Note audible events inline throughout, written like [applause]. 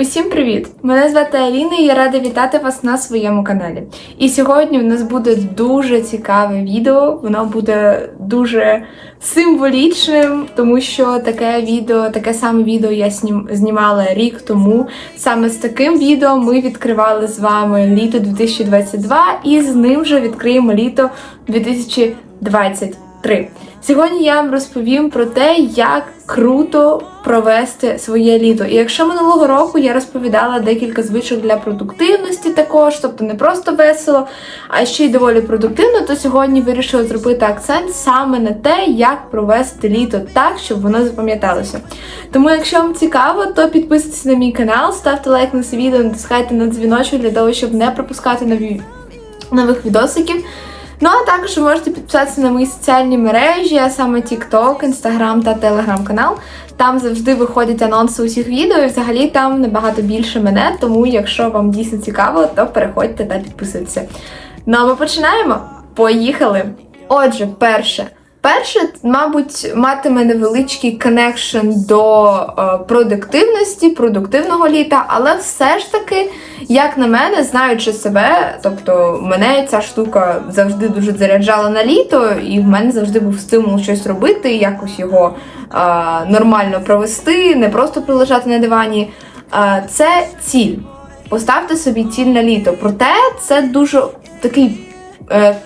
Усім привіт! Мене звати Аліна і я рада вітати вас на своєму каналі. І сьогодні в нас буде дуже цікаве відео. Воно буде дуже символічним, тому що таке відео, таке саме відео я снім, знімала рік тому. Саме з таким відео ми відкривали з вами літо 2022 і з ним же відкриємо літо 2023. Сьогодні я вам розповім про те, як круто провести своє літо. І якщо минулого року я розповідала декілька звичок для продуктивності, також, тобто не просто весело, а ще й доволі продуктивно, то сьогодні вирішила зробити акцент саме на те, як провести літо так, щоб воно запам'яталося. Тому, якщо вам цікаво, то підписуйтесь на мій канал, ставте лайк на це відео, натискайте на дзвіночок для того, щоб не пропускати нові нових відосиків. Ну а також ви можете підписатися на мої соціальні мережі, а саме TikTok, Instagram та Telegram канал. Там завжди виходять анонси усіх відео, і взагалі там набагато більше мене. Тому, якщо вам дійсно цікаво, то переходьте та підписуйтеся. Ну а ми починаємо. Поїхали! Отже, перше. Перше, мабуть, матиме невеличкий коннекшн до е, продуктивності, продуктивного літа, але все ж таки, як на мене, знаючи себе, тобто мене ця штука завжди дуже заряджала на літо, і в мене завжди був стимул щось робити, якось його е, нормально провести, не просто прилежати на дивані. Е, це ціль. Поставте собі ціль на літо. Проте це дуже такий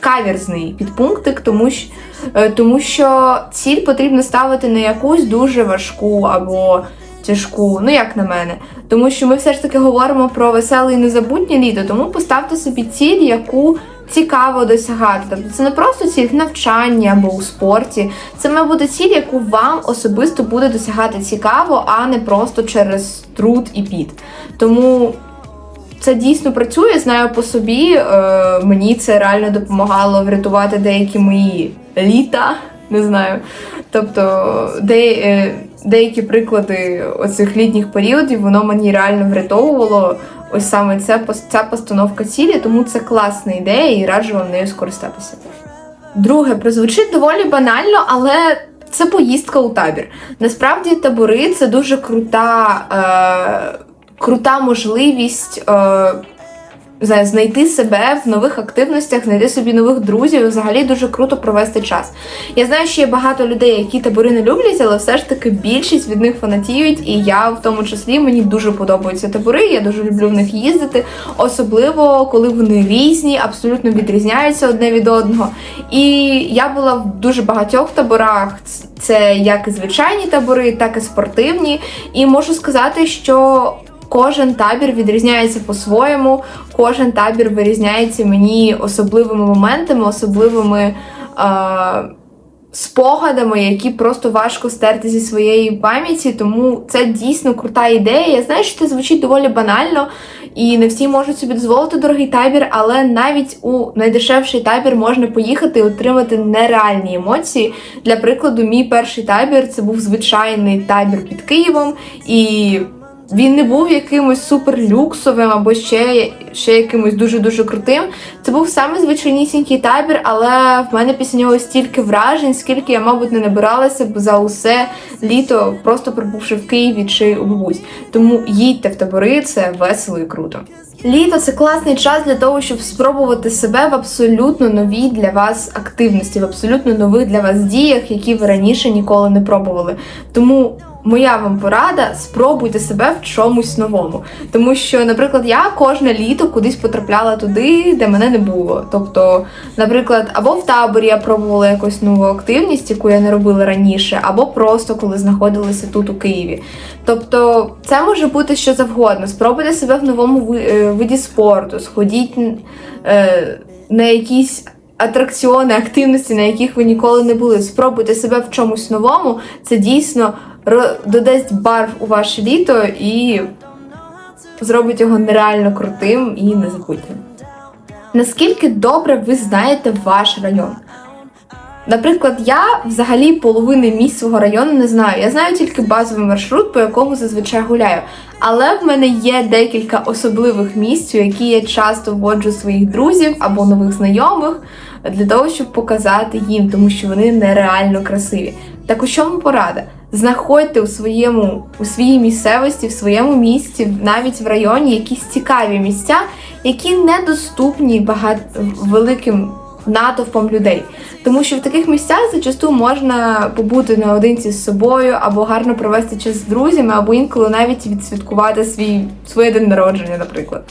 каверзний підпунктик, тому що. Е, тому що ціль потрібно ставити не якусь дуже важку або тяжку, ну як на мене. Тому що ми все ж таки говоримо про веселе і незабутнє літо, тому поставте собі ціль, яку цікаво досягати. Тобто це не просто ціль в навчанні або у спорті. Це має бути ціль, яку вам особисто буде досягати цікаво, а не просто через труд і піт. Тому. Це дійсно працює, знаю по собі. Е, мені це реально допомагало врятувати деякі мої літа, не знаю. Тобто де, е, деякі приклади оцих літніх періодів, воно мені реально врятовувало. Ось саме ця, ця постановка цілі, тому це класна ідея і раджу вам нею скористатися. Друге, прозвучить доволі банально, але це поїздка у табір. Насправді табори це дуже крута. Е, крута можливість е, знайти себе в нових активностях, знайти собі нових друзів, і взагалі дуже круто провести час. Я знаю, що є багато людей, які табори не люблять, але все ж таки більшість від них фанатіють, і я в тому числі мені дуже подобаються табори. Я дуже люблю в них їздити, особливо коли вони різні, абсолютно відрізняються одне від одного. І я була в дуже багатьох таборах. Це як і звичайні табори, так і спортивні. І можу сказати, що Кожен табір відрізняється по-своєму, кожен табір вирізняється мені особливими моментами, особливими е, спогадами, які просто важко стерти зі своєї пам'яті. Тому це дійсно крута ідея. Я знаю, що це звучить доволі банально, і не всі можуть собі дозволити дорогий табір, але навіть у найдешевший табір можна поїхати і отримати нереальні емоції. Для прикладу, мій перший табір це був звичайний табір під Києвом. і він не був якимось суперлюксовим або ще ще якимось дуже-дуже крутим. Це був саме звичайнісінький табір, але в мене після нього стільки вражень, скільки я, мабуть, не набиралася б за усе літо, просто прибувши в Києві чи у бабусь. Тому їдьте в табори, це весело і круто. Літо це класний час для того, щоб спробувати себе в абсолютно новій для вас активності, в абсолютно нових для вас діях, які ви раніше ніколи не пробували. Тому моя вам порада: спробуйте себе в чомусь новому. Тому що, наприклад, я кожне літо кудись потрапляла туди, де мене не було. Тобто, наприклад, або в таборі я пробувала якусь нову активність, яку я не робила раніше, або просто коли знаходилася тут у Києві. Тобто, це може бути що завгодно. Спробуйте себе в новому е, виді спорту, сходіть е, на якісь. Атракціони, активності, на яких ви ніколи не були. Спробуйте себе в чомусь новому. Це дійсно додасть барв у ваше літо і зробить його нереально крутим і незабутнім. Наскільки добре ви знаєте ваш район? Наприклад, я взагалі половини місць свого району не знаю. Я знаю тільки базовий маршрут, по якому зазвичай гуляю. Але в мене є декілька особливих місць, у які я часто вводжу своїх друзів або нових знайомих для того, щоб показати їм, тому що вони нереально красиві. Так у чому порада? Знаходьте у своєму у своїй місцевості, в своєму місті, навіть в районі якісь цікаві місця, які недоступні багато великим натовпом людей. Тому що в таких місцях зачасту можна побути наодинці з собою, або гарно провести час з друзями, або інколи навіть відсвяткувати свій своє день народження, наприклад.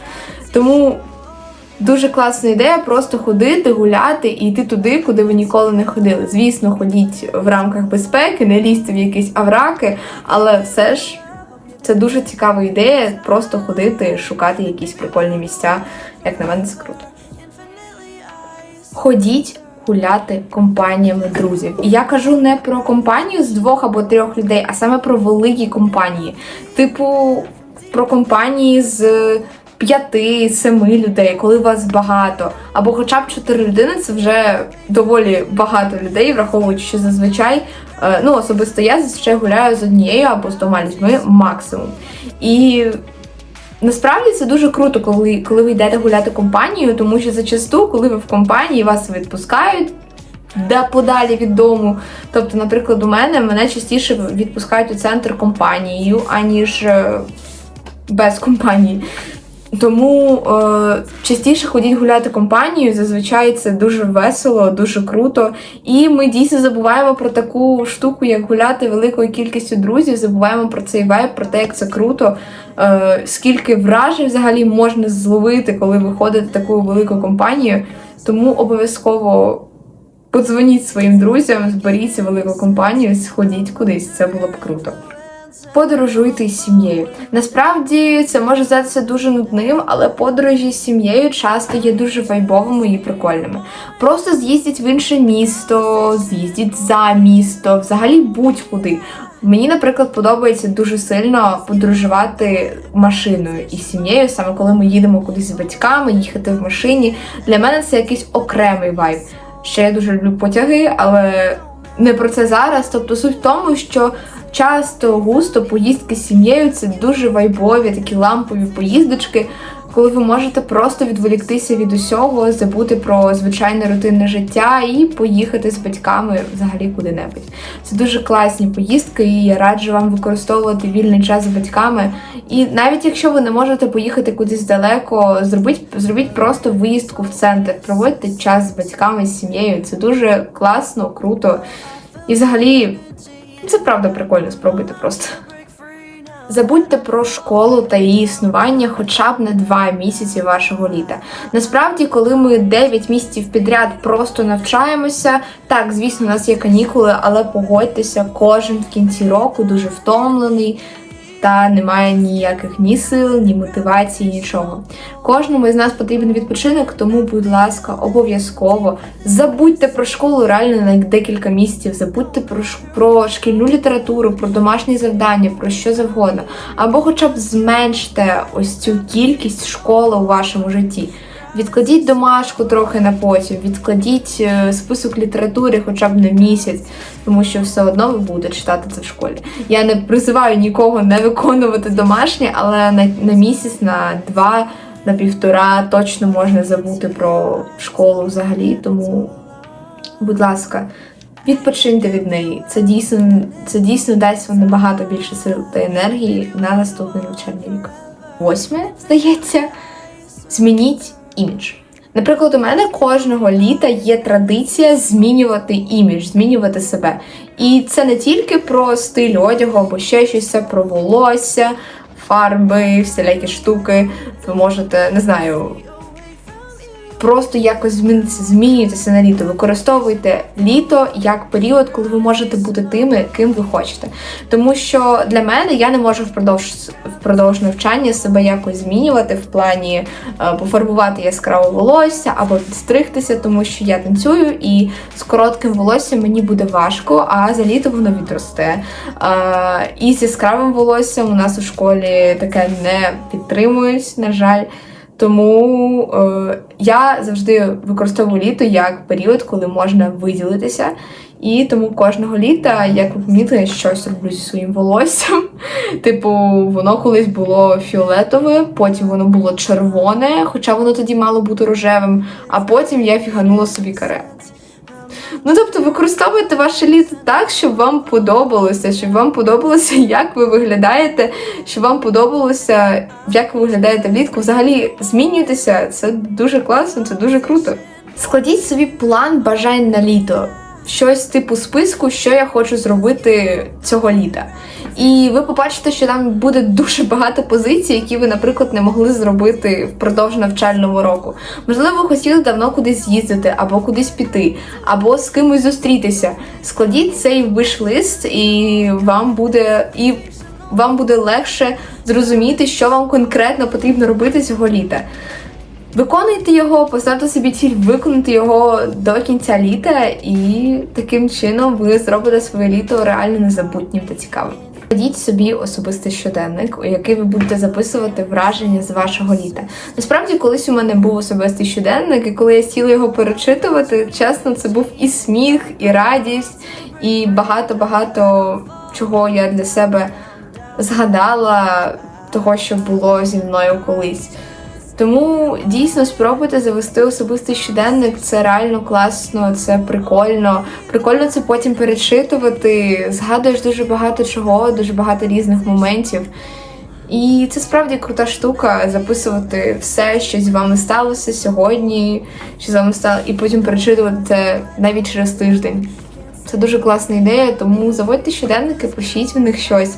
Тому дуже класна ідея просто ходити, гуляти і йти туди, куди ви ніколи не ходили. Звісно, ходіть в рамках безпеки, не лізьте в якісь авраки, але все ж. Це дуже цікава ідея, просто ходити, шукати якісь прикольні місця. Як на мене, це круто. Ходіть гуляти компаніями друзів. І я кажу не про компанію з двох або трьох людей, а саме про великі компанії. Типу, про компанії з п'яти, семи людей, коли вас багато. Або хоча б чотири людини це вже доволі багато людей, враховуючи, що зазвичай, е, ну особисто я зазвичай гуляю з однією або з двома людьми максимум. І Насправді це дуже круто, коли, коли ви йдете гуляти компанією, тому що зачасту, коли ви в компанії, вас відпускають де подалі від дому. Тобто, наприклад, у мене мене частіше відпускають у центр компанією, аніж е, без компанії. Тому е, частіше ходіть гуляти компанією, зазвичай це дуже весело, дуже круто. І ми дійсно забуваємо про таку штуку, як гуляти великою кількістю друзів, забуваємо про цей вайб, про те, як це круто, е, скільки вражень взагалі можна зловити, коли ви ходите такою великою компанією. Тому обов'язково подзвоніть своїм друзям, зберіться велику компанію, сходіть кудись. Це було б круто. Подорожуйте із сім'єю. Насправді це може здатися дуже нудним, але подорожі з сім'єю часто є дуже вайбовими і прикольними. Просто з'їздіть в інше місто, з'їздіть за місто, взагалі будь-куди. Мені, наприклад, подобається дуже сильно подорожувати машиною із сім'єю, саме коли ми їдемо кудись з батьками, їхати в машині. Для мене це якийсь окремий вайб. Ще я дуже люблю потяги, але не про це зараз. Тобто суть в тому, що часто густо поїздки з сім'єю це дуже вайбові, такі лампові поїздочки, коли ви можете просто відволіктися від усього, забути про звичайне рутинне життя і поїхати з батьками взагалі куди-небудь. Це дуже класні поїздки, і я раджу вам використовувати вільний час з батьками. І навіть якщо ви не можете поїхати кудись далеко, зробіть зробіть просто виїздку в центр, проводьте час з батьками, з сім'єю. Це дуже класно, круто. І взагалі це правда прикольно, спробуйте просто. Забудьте про школу та її існування хоча б на два місяці вашого літа. Насправді, коли ми 9 місяців підряд просто навчаємося, так, звісно, у нас є канікули, але погодьтеся, кожен в кінці року дуже втомлений, та немає ніяких ні сил, ні мотивації, нічого. Кожному із нас потрібен відпочинок, тому, будь ласка, обов'язково забудьте про школу реально на декілька місяців, забудьте про про шкільну літературу, про домашні завдання, про що завгодно. Або хоча б зменште ось цю кількість школи у вашому житті. Відкладіть домашку трохи на потім, відкладіть е, список літератури хоча б на місяць, тому що все одно ви будете читати це в школі. Я не призиваю нікого не виконувати домашнє, але на, на місяць, на два, на півтора точно можна забути про школу взагалі. Тому, будь ласка, відпочиньте від неї. Це дійсно, це дійсно дасть вам набагато більше сил та енергії на наступний навчальний рік. Восьме, здається, змініть імідж. Наприклад, у мене кожного літа є традиція змінювати імідж, змінювати себе. І це не тільки про стиль одягу або ще щось, про волосся, фарби, всілякі штуки. Ви можете, не знаю, просто якось змінюйтеся на літо. Використовуйте літо як період, коли ви можете бути тими, ким ви хочете. Тому що для мене я не можу впродовж впродовж навчання себе якось змінювати в плані е, пофарбувати яскраве волосся або підстригтися, тому що я танцюю і з коротким волоссям мені буде важко, а за літо воно відросте. Е, і з яскравим волоссям у нас у школі таке не підтримують, на жаль. Тому е, я завжди використовую літо як період, коли можна виділитися. І тому кожного літа, як ви помітили, щось роблю зі своїм волоссям. [laughs] Типу, воно колись було фіолетове, потім воно було червоне, хоча воно тоді мало бути рожевим, а потім я фіганула собі каре. Ну тобто використовуйте ваше літо так, щоб вам подобалося, щоб вам подобалося, [laughs] як ви виглядаєте, щоб вам подобалося, як ви виглядаєте влітку. Взагалі змінюйтеся, це дуже класно, це дуже круто. Складіть собі план бажань на літо. Щось типу списку, що я хочу зробити цього літа. І ви побачите, що там буде дуже багато позицій, які ви, наприклад, не могли зробити впродовж навчального року. Можливо, ви хотіли давно кудись з'їздити, або кудись піти, або з кимось зустрітися. Складіть цей виш-лист, і вам буде і вам буде легше зрозуміти, що вам конкретно потрібно робити цього літа. Виконуйте його, поставте собі ціль виконати його до кінця літа, і таким чином ви зробите своє літо реально незабутнім та цікавим. Складіть собі особистий щоденник, у який ви будете записувати враження з вашого літа. Насправді, колись у мене був особистий щоденник, і коли я сіла його перечитувати, чесно, це був і сміх, і радість, і багато-багато чого я для себе згадала, того, що було зі мною колись. Тому дійсно спробуйте завести особистий щоденник. Це реально класно, це прикольно. Прикольно це потім перечитувати. Згадуєш дуже багато чого, дуже багато різних моментів. І це справді крута штука записувати все, що з вами сталося сьогодні, що з вами стало, і потім перечитувати це навіть через тиждень. Це дуже класна ідея, тому заводьте щоденники, пишіть в них щось.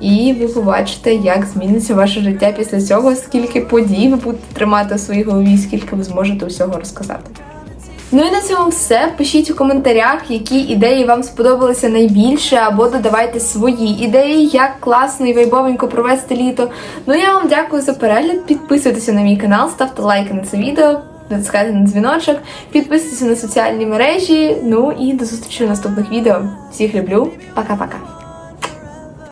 І ви побачите, як зміниться ваше життя після цього, скільки подій ви будете тримати у своїй голові, скільки ви зможете усього розказати. Ну і на цьому все. Пишіть у коментарях, які ідеї вам сподобалися найбільше, або додавайте свої ідеї, як класно і вайбовенько провести літо. Ну я вам дякую за перегляд. Підписуйтеся на мій канал, ставте лайки на це відео, натискайте на дзвіночок, підписуйтесь на соціальні мережі. Ну і до зустрічі в наступних відео. Всіх люблю, пока-пока.